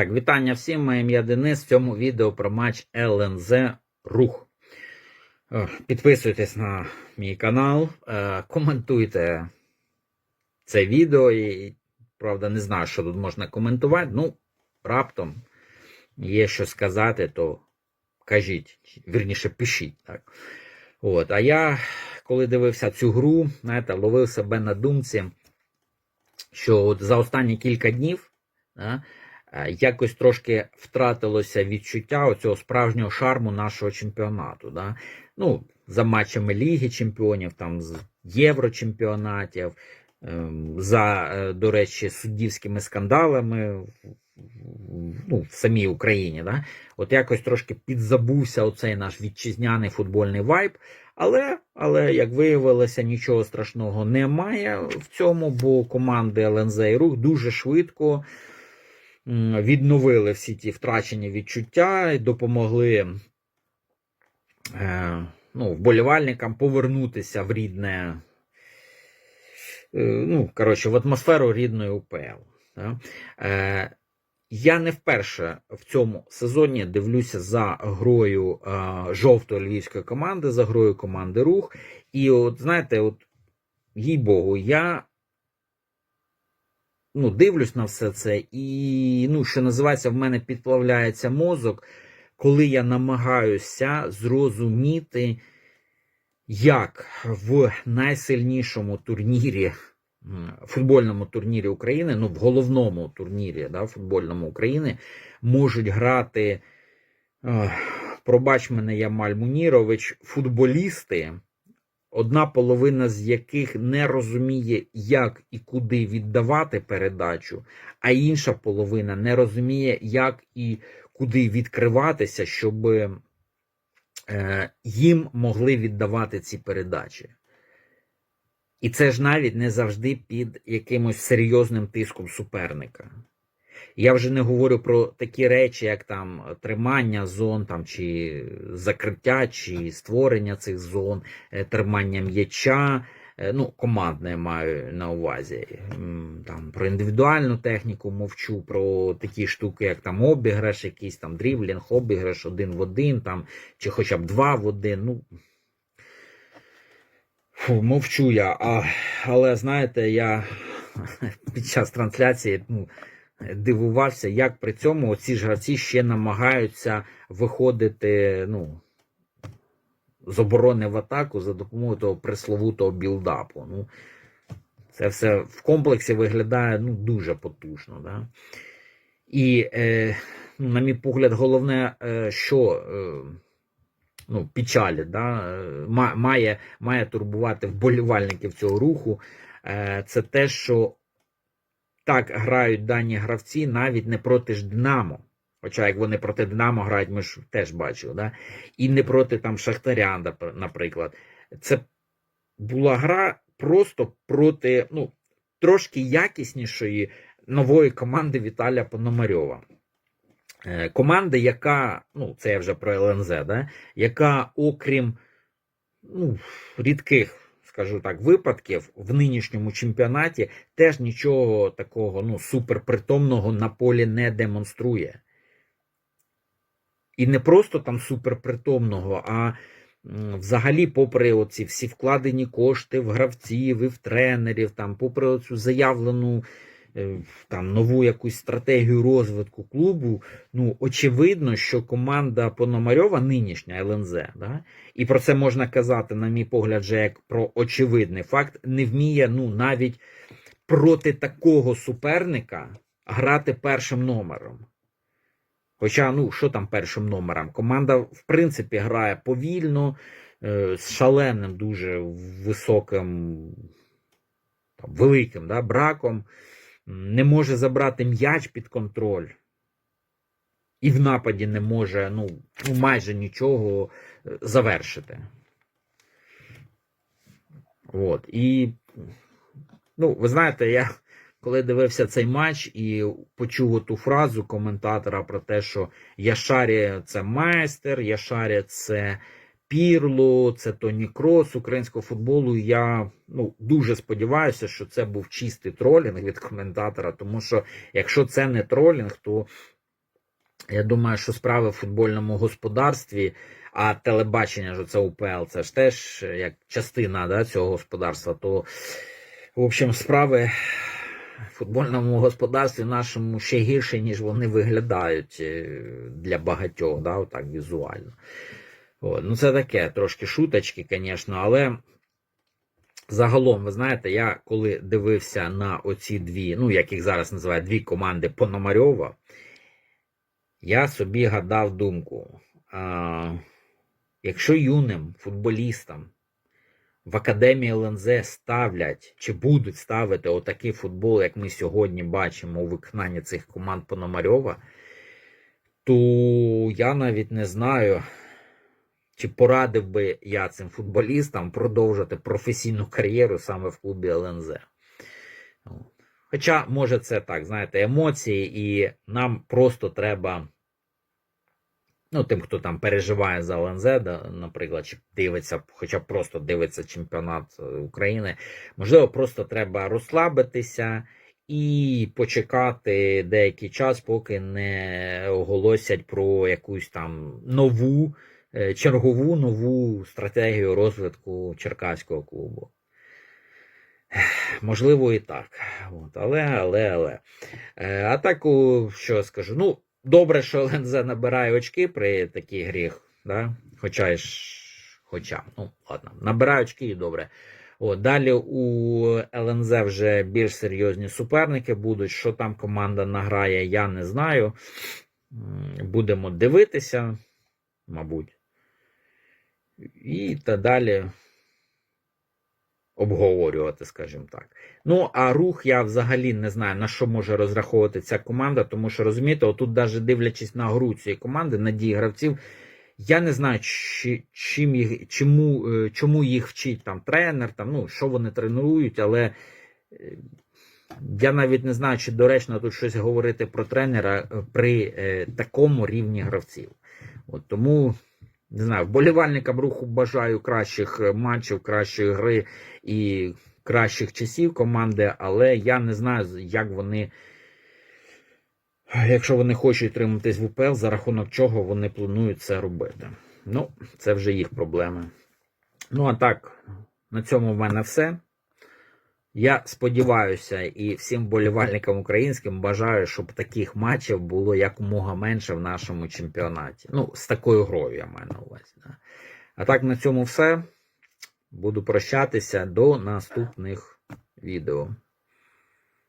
Так, вітання всім, моє ім'я Денис. В цьому відео про матч ЛНЗ Рух. Е, Підписуйтесь на мій канал, е, коментуйте це відео. І, правда, не знаю, що тут можна коментувати. Ну, раптом є що сказати, то кажіть, вірніше, пишіть. Так. От. А я, коли дивився цю гру, знаєте, ловив себе на думці, що от за останні кілька днів. Да, якось трошки втратилося відчуття оцього справжнього шарму нашого чемпіонату. Да? Ну, за матчами Ліги Чемпіонів, там з Єврочемпіонатів, ем, за, е, до речі, суддівськими скандалами ну, в самій Україні. Да? От якось трошки підзабувся оцей наш вітчизняний футбольний вайб. Але, але як виявилося, нічого страшного немає в цьому, бо команди ЛНЗ і Рух дуже швидко відновили всі ті втрачені відчуття і допомогли е, ну, вболівальникам повернутися в рідне, е, ну, коротше, в атмосферу рідної УПЛ. Е, я не вперше в цьому сезоні дивлюся за грою е, жовтої львівської команди, за грою команди Рух. І от знаєте, от їй Богу, я ну, дивлюсь на все це, і, ну, що називається, в мене підплавляється мозок, коли я намагаюся зрозуміти, як в найсильнішому турнірі, футбольному турнірі України, ну, в головному турнірі да, футбольному України, можуть грати, е, пробач мене, Ямаль Мунірович, футболісти, одна половина з яких не розуміє, як і куди віддавати передачу, а інша половина не розуміє, як і куди відкриватися, щоб е, їм могли віддавати ці передачі. І це ж навіть не завжди під якимось серйозним тиском суперника. Я вже не говорю про такі речі, як там тримання зон, там, чи закриття, чи створення цих зон, е, тримання м'яча. Е, Ну, командне маю на увазі. Там, про індивідуальну техніку мовчу, про такі штуки, як там обіграш, якийсь там дріблінг, обіграш один в один, там, чи хоча б два в один. Ну, Фу, мовчу я. А, але знаєте, я під час трансляції ну, дивувався, як при цьому ці ж гравці ще намагаються виходити ну, з оборони в атаку за допомогою того пресловутого білдапу. Ну, це все в комплексі виглядає ну, дуже потужно. Да? І, е, ну, на мій погляд, головне, е, що. Е, ну, печалі, да, е, має, має турбувати вболівальників цього руху, е, це те, що так грають дані гравці навіть не проти ж Динамо. Хоча як вони проти Динамо грають, ми ж теж бачили, да? і не проти там Шахтаря, наприклад. Це була гра просто проти ну, трошки якіснішої нової команди Віталія Пономарьова. Е, Команда, яка, ну, це я вже про ЛНЗ, да? яка, окрім ну, рідких, скажу так, випадків в нинішньому чемпіонаті теж нічого такого ну, суперпритомного на полі не демонструє. І не просто там суперпритомного, а взагалі, попри оці всі вкладені кошти в гравців і в тренерів, там, попри оцю заявлену там, нову якусь стратегію розвитку клубу, ну, очевидно, що команда Пономарьова нинішня ЛНЗ, да, і про це можна казати, на мій погляд, вже як про очевидний факт, не вміє ну, навіть проти такого суперника грати першим номером. Хоча, ну, що там першим номером? Команда, в принципі, грає повільно, е, з шаленим, дуже високим, там, великим да, браком, не може забрати м'яч під контроль. І в нападі не може ну, ну, майже нічого е, завершити. От. І, ну, ви знаєте, я коли дивився цей матч і почув ту фразу коментатора про те, що Яшарі це майстер, Яшарі це Пірло, це Тоні Крос українського футболу. Я ну, дуже сподіваюся, що це був чистий тролінг від коментатора, тому що якщо це не тролінг, то Я думаю, що справи в футбольному господарстві, а телебачення ж це УПЛ, це ж теж е, як частина да, цього господарства, то, в общем, справи футбольному господарстві нашому ще гірше, ніж вони виглядають е, для багатьох, да, отак візуально. От. Ну, це таке, трошки шуточки, звісно, але загалом, ви знаєте, я коли дивився на оці дві, ну, як їх зараз називають, дві команди Пономарьова, я собі гадав думку. А, якщо юним футболістам в Академії ЛНЗ ставлять чи будуть ставити отакий футбол, як ми сьогодні бачимо у виконанні цих команд Пономарьова, то я навіть не знаю, чи порадив би я цим футболістам продовжити професійну кар'єру саме в клубі ЛНЗ. Хоча, може, це так, знаєте, емоції, і нам просто треба. Ну, тим, хто там переживає за ЛНЗ, наприклад, чи дивиться, хоча просто дивиться чемпіонат е, України, можливо, просто треба розслабитися і почекати деякий час, поки не оголосять про якусь там нову, чергову нову стратегію розвитку черкаського клубу. Можливо, і так. От. Але, але, але. Е, А так, що я скажу? Ну, добре, що ЛНЗ набирає очки при такій грі, да? хоча ж, хоча, ну, ладно, набирає очки і добре. От, далі у ЛНЗ вже більш серйозні суперники будуть. Що там команда награє, я не знаю. Будемо дивитися, мабуть. І та далі обговорювати, скажімо так. Ну, а рух я взагалі не знаю, на що може розраховувати ця команда, тому що розумієте, отут, навіть дивлячись на гру цієї команди, на дії гравців, я не знаю, чи, чим їх, чому, е, чому їх вчить там тренер, там, ну, що вони тренують, але е, я навіть не знаю, чи доречно тут щось говорити про тренера е, при такому рівні гравців. От тому. Не знаю, вболівальникам руху бажаю кращих е, матчів, кращої гри і кращих часів команди, але я не знаю, як вони, якщо вони хочуть триматись в УПЛ, за рахунок чого вони планують це робити. Ну, це вже їх проблеми. Ну, а так, на цьому в мене все. Я сподіваюся, і всім болівальникам українським бажаю, щоб таких матчів було якомога менше в нашому чемпіонаті. Ну, з такою грою я маю на увазі. Да. А так, на цьому все. Буду прощатися до наступних відео.